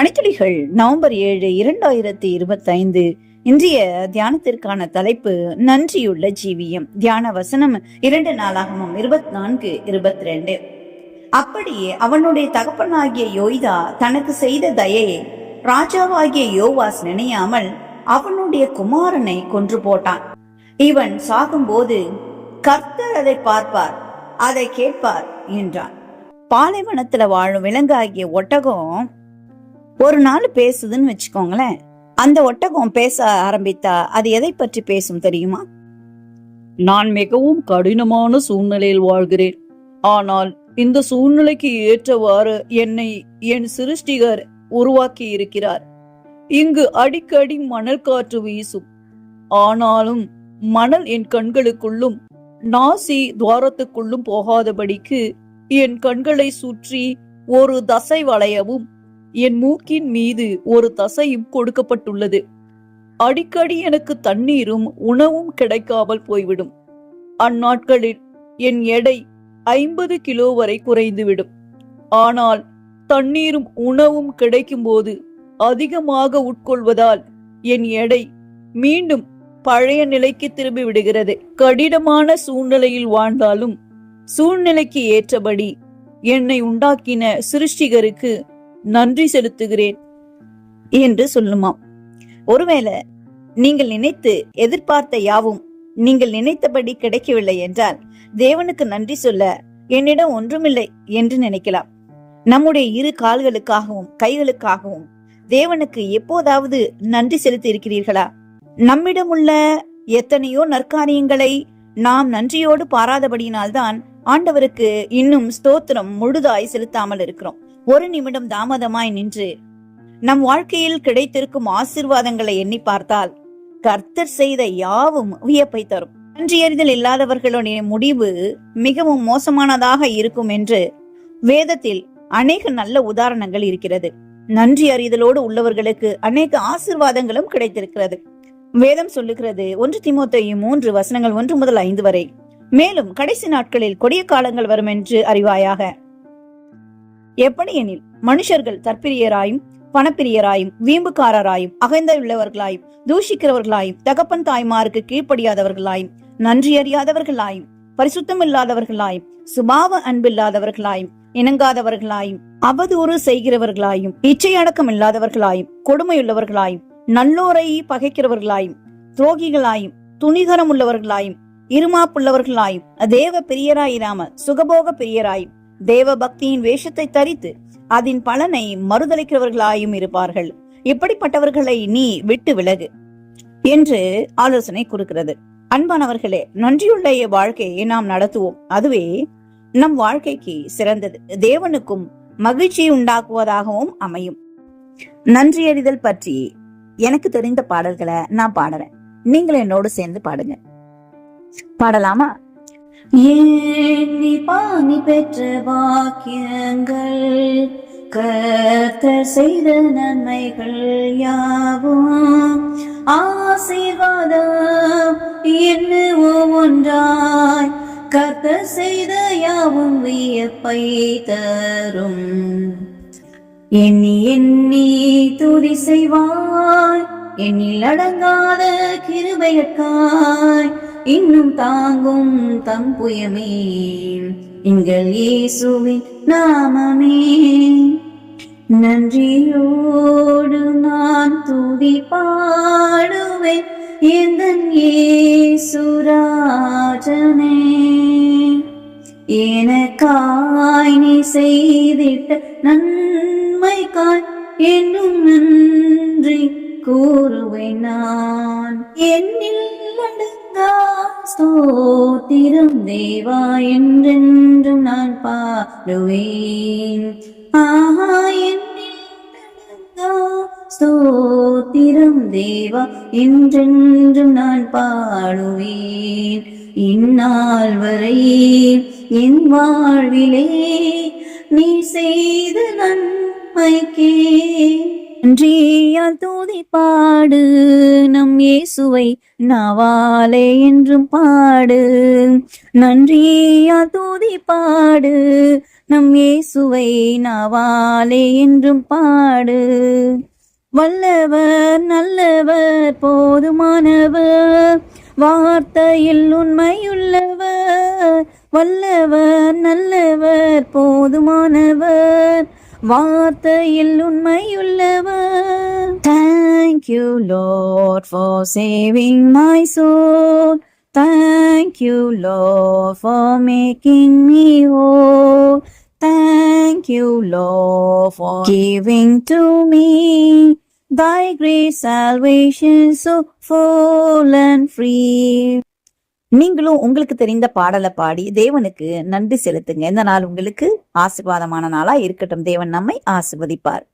மணித்துளிகள் November ஏழு இரண்டாயிரத்தி இருபத்தைந்து இன்றைய தியானத்திற்கான தலைப்பு நன்றியுள்ள ஜீவியம். தியான வசனம் இரண்டு நாளாகவும் இருபத்தி நான்கு இருபத்தி ரெண்டு அப்படியே அவனுடைய தகப்பனாகிய யோய்தா தனக்கு செய்த தயையை ராஜாவாகிய யோவாஸ் நினையாமல் அவனுடைய குமாரனை கொன்று போட்டான். இவன் சாகும்போது கர்த்தர் அதை பார்ப்பார் அதை கேட்பார் என்றான். பாலைவனத்துல வாழும் விலங்காகிய ஒட்டகம் ஒரு நாள் பேசுதுன்னு வச்சுக்கோங்களேன். அந்த ஒட்டகம் பேச ஆரம்பித்தா அது எதை பற்றி பேசும் தெரியுமா? நான் மிகவும் கடினமான சூழ்நிலையில் வாழ்கிறேன். ஆனால் இந்த சூழ்நிலைக்கு ஏற்றவாறு என்னை என் சிருஷ்டிகர் உருவாக்கி இருக்கிறார். இங்கு அடிக்கடி மணல் காற்று வீசும். ஆனாலும் மணல் என் கண்களுக்குள்ளும் நாசி துவாரத்துக்குள்ளும் போகாதபடிக்கு என் கண்களை சுற்றி ஒரு தசை வளையவும் என் மூக்கின் மீது ஒரு தசையும் கொடுக்கப்பட்டுள்ளது. அடிக்கடி எனக்கு தண்ணீரும் உணவும் கிடைக்காமல் போய்விடும். அந்நாட்களில் என் எடை ஐம்பது கிலோ வரை குறைந்துவிடும். ஆனால் தண்ணீரும் உணவும் கிடைக்கும்போது அதிகமாக உட்கொள்வதால் என் எடை மீண்டும் பழைய நிலைக்கு திரும்பி விடுகிறது. கடினமான சூழ்நிலையில் வாழ்ந்தாலும் சூழ்நிலைக்கு ஏற்றபடி என்னை உண்டாக்கின சிருஷ்டிகருக்கு நன்றி செலுத்துகிறேன் என்று சொல்லுமாம். ஒருவேளை நீங்கள் நினைத்து எதிர்பார்த்த யாவும் நீங்கள் நினைத்தபடி கிடைக்கவில்லை என்றால் தேவனுக்கு நன்றி சொல்ல என்னிடம் ஒன்றுமில்லை என்று நினைக்கலாம். நம்முடைய இரு கால்களுக்காகவும் கைகளுக்காகவும் தேவனுக்கு எப்போதாவது நன்றி செலுத்தி இருக்கிறீர்களா நம்மிடம் உள்ள எத்தனையோ நற்காரியங்களை நாம் நன்றியோடு பாராதபடியினால்தான் ஆண்டவருக்கு இன்னும் ஸ்தோத்திரம் முழுதாய் செலுத்தாமல் இருக்கிறோம். ஒரு நிமிடம் தாமதமாய் நின்று நம் வாழ்க்கையில் கிடைத்திருக்கும் ஆசிர்வாதங்களை எண்ணி பார்த்தால் கர்த்தர் செய்த யாவும் வியப்பை தரும். நன்றியறிதல் இல்லாதவர்களுடைய முடிவு மிகவும் மோசமானதாக இருக்கும் என்று வேதத்தில் அநேக நல்ல உதாரணங்கள் இருக்கிறது. நன்றி அறிதலோடு உள்ளவர்களுக்கு அநேக ஆசிர்வாதங்களும் கிடைத்திருக்கிறது. வேதம் சொல்லுகிறது ஒன்று திமுத்தையும் மூன்று வசனங்கள் ஒன்று முதல் ஐந்து வரை மேலும் கடைசி நாட்களில் கொடிய காலங்கள் வரும் என்று அறிவாயாக. எப்படி எனில் மனுஷர்கள் தற்பிரியராயும் பணப்பிரியராயும் வீம்புக்காரராயும் அகைந்துள்ளவர்களாயும் தூஷிக்கிறவர்களாயும் தகப்பன் தாய்மாருக்கு கீழ்ப்படியாதவர்களாயும் நன்றி அறியாதவர்களாயும் பரிசுத்தம் இல்லாதவர்களாயும் சுபாவ அன்பில்லாதவர்களாயும் இணங்காதவர்களாயும் அவதூறு செய்கிறவர்களாயும் இச்சை அடக்கம் இல்லாதவர்களாயும் கொடுமையுள்ளவர்களாயும் நல்லோரை பகைக்கிறவர்களாயும் துரோகிகளாயும் துணிகரம் உள்ளவர்களாயும் இருமாப்புள்ளவர்களாயும் தேவ பிரியராயிராம சுகபோக பிரியராயும் தேவ பக்தியின் வேஷத்தை தரித்து அதன் பலனை மறுதளிக்கிறவர்களாயும் இருப்பார்கள். இப்படிப்பட்டவர்களை நீ விட்டு விலகு என்று ஆலோசனை கொடுக்கிறது. அன்பானவர்களே நன்றியுள்ள வாழ்க்கையை நாம் நடத்துவோம். அதுவே நம் வாழ்க்கைக்கு சிறந்தது. தேவனுக்கும் மகிழ்ச்சி உண்டாக்குவதாகவும் அமையும். நன்றியறிதல் பற்றி எனக்கு தெரிந்த பாடல்களை நான் பாடுறேன். நீங்கள் என்னோடு சேர்ந்து பாடுங்க. பாடலாமா? ஏனி பாணி பெற்ற வாக்கியங்கள்? கர்த்தர் செய்த நன்மைகள் யாவும்? ஆசீர்வாதம் என்ன ஒன்றாய் கர்த்தர் செய்த யாவும் வியப்பை தரும். எண்ணி எண்ணி துதி செய்வாய். எண்ணில் அடங்காத கிருபையற்காய். இன்னும் தாங்கும் தம் புயமே. எங்கள் இயேசுவின் நாமமே. நன்றியோடு நான் துதி பாடுவேன். எந்தன் ஏசுராஜனே எனக்காய் நீ செய்திட்ட நன்மைக்காய் என்னும் நன்றி கூறுவேன் நான். என்னில் அடங்கா ஸ்தோத்திரம் தேவா என்றென்றும் நான் பாடுவேன். ஆஹா ஸ்தோத்திரம் தேவா என்றென்றும் நான் பாடுவேன். இந்நாள் வரை என் வாழ்விலே நீ செய்த நன்மைக்கே நன்றியால் தூதி பாடு நம் இயேசுவை நாவாலே என்றும் பாடு. நன்றியால் தூதி பாடு நம் இயேசுவை நாவாலே என்றும் பாடு. வல்லவர் நல்லவர் போதுமானவர் வார்த்தையில் உண்மையுள்ளவர். வல்லவர் நல்லவர் போதுமானவர். வார்த்தையில் உண்மையுள்ளவர் Thank you Lord for saving my soul Thank you Lord for making me whole Thank you Lord for giving to me Thy great salvation so full and free நீங்களும் உங்களுக்கு தெரிந்த பாடலை பாடி தேவனுக்கு நன்றி செலுத்துங்க. இந்த நாள் உங்களுக்கு ஆசீர்வாதமான நாளா இருக்கட்டும். தேவன் நம்மை ஆசிர்வதிப்பார்.